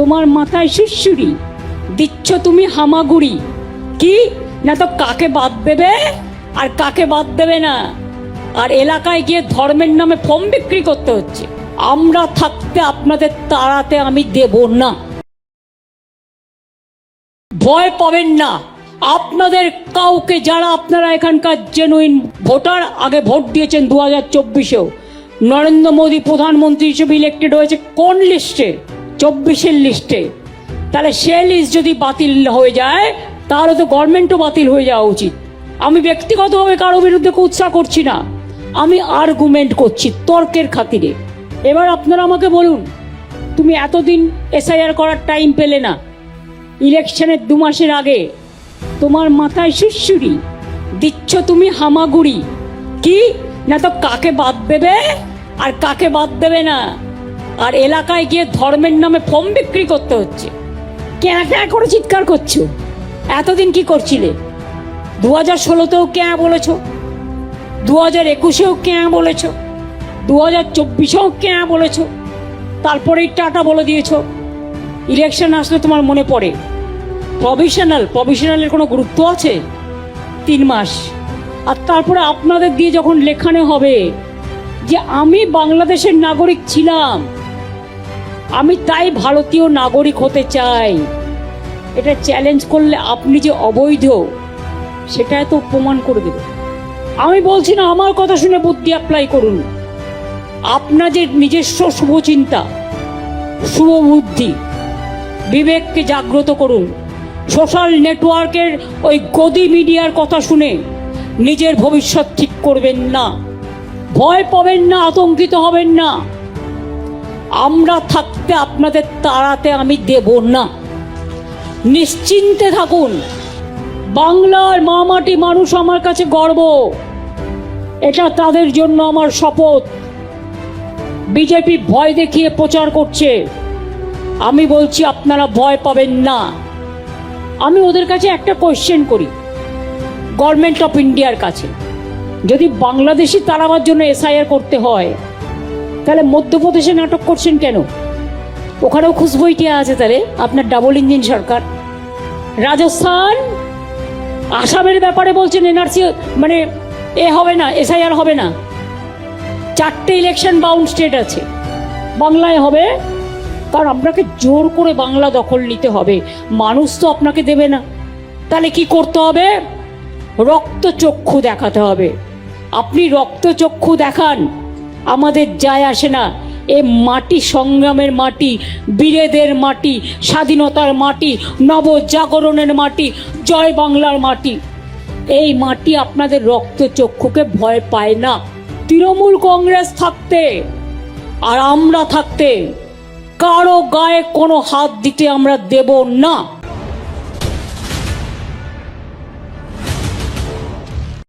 তোমার মাথায় সুরসুরি দিচ্ছ তুমি হামাগুড়ি। কি? না তো কাকে বাদ দেবে? আর কাকে বাদ দেবে না? আর এলাকায় গিয়ে ধর্মের নামে ফর্ম বিক্রি করতে হচ্ছে। আমরা থাকতে আপনাদের তাড়াতে আমি দেব না। ভয় পাবেন না। আপনাদের কাউকে যারা আপনারা এখানকার জেনুইন ভোটার, আগে ভোট দিয়েছেন দু হাজার চব্বিশেও, নরেন্দ্র মোদী প্রধানমন্ত্রী হিসেবে ইলেক্টেড হয়েছে কোন লিস্টে চব্বিশের লিস্টে। তাহলে সে লিস্ট যদি বাতিল হয়ে যায়, তাহলে তো গভর্নমেন্টও বাতিল হয়ে যাওয়া উচিত। আমি ব্যক্তিগতভাবে কারও বিরুদ্ধে উৎসাহ করছি না। আমি আর্গুমেন্ট করছি তর্কের খাতিরে। এবার আপনারা আমাকে বলুন, তুমি এতদিন এসআইআর করার টাইম পেলে না। ইলেকশনের দু মাসের আগে তোমার মাথায় সুরসুরি দিচ্ছ তুমি হামাগুড়ি। কি? না তো কাকে বাদ দেবে? আর কাকে বাদ দেবে না? আর এলাকায় গিয়ে ধর্মের নামে ফর্ম বিক্রি করতে হচ্ছে। ক্যাঁ ক্যাঁ করে চিৎকার করছ? এতদিন কি করছিলে? দু হাজার ষোলোতেও ক্যাঁ বলেছ? দু হাজার একুশেও ক্যাঁ বলেছ? দু হাজার চব্বিশেও ক্যাঁ বলেছ? তারপরেই টাটা বলে দিয়েছ। ইলেকশন আসলে তোমার মনে পড়ে। প্রভিশনাল, প্রভিশনালের কোনো গুরুত্ব আছে? তিন মাস। আর তারপরে আপনাদের দিয়ে যখন লেখানো হবে যে আমি বাংলাদেশের নাগরিক ছিলাম আমি তাই ভারতীয় নাগরিক হতে চাই। এটা চ্যালেঞ্জ করলে আপনি যে অবৈধ, সেটা তো প্রমাণ করে দেবে। আমি বলছি না, আমার কথা শুনে বুদ্ধি অ্যাপ্লাই করুন। আপনাদের নিজস্ব শুভচিন্তা শুভ বুদ্ধি, বিবেককে জাগ্রত করুন। সোশ্যাল নেটওয়ার্কের ওই গদি মিডিয়ার কথা শুনে নিজের ভবিষ্যৎ ঠিক করবেন না। ভয় পাবেন না, আতঙ্কিত হবেন না। আমরা থাকতে আপনাদের তাড়াতে আমি দেব না। নিশ্চিন্তে থাকুন। বাংলার মামাটি মানুষ আমার কাছে গর্ব। এটা তাদের জন্য আমার শপথ। বিজেপি ভয় দেখিয়ে প্রচার করছে। আমি বলছি, আপনারা ভয় পাবেন না। আমি ওদের কাছে একটা কোয়েশ্চেন করি। গভর্নমেন্ট অফ ইন্ডিয়ার কাছে। যদি বাংলাদেশি তাড়াবার জন্য এসআইআর করতে হয় তাহলে মধ্যপ্রদেশে নাটক করছেন কেন? ওখানেও খুশবইটিয়া আছে তাহলে, আপনার ডাবল ইঞ্জিন সরকার। রাজস্থান, আসামের ব্যাপারে বলছেন এনআরসি মানে এ হবে না এসআইআর হবে না। চারটে ইলেকশন বাউন্ড স্টেট আছে। বাংলায় হবে, কারণ আপনাকে জোর করে বাংলা দখল নিতে হবে। মানুষ তো আপনাকে দেবে না। তাহলে কি করতে হবে? রক্তচক্ষু দেখাতে হবে। আপনি রক্তচক্ষু দেখান। আমাদের যায় আসে না। এ মাটি সংগ্রামের মাটি, বীরেদের মাটি, স্বাধীনতার মাটি, নবজাগরণের মাটি, জয় বাংলার মাটি। এই মাটি আপনাদের রক্তচক্ষুকে ভয় পায় না। তৃণমূল কংগ্রেস থাকতে আর আমরা থাকতে কারও গায়ে কোনো হাত দিতে আমরা দেব না।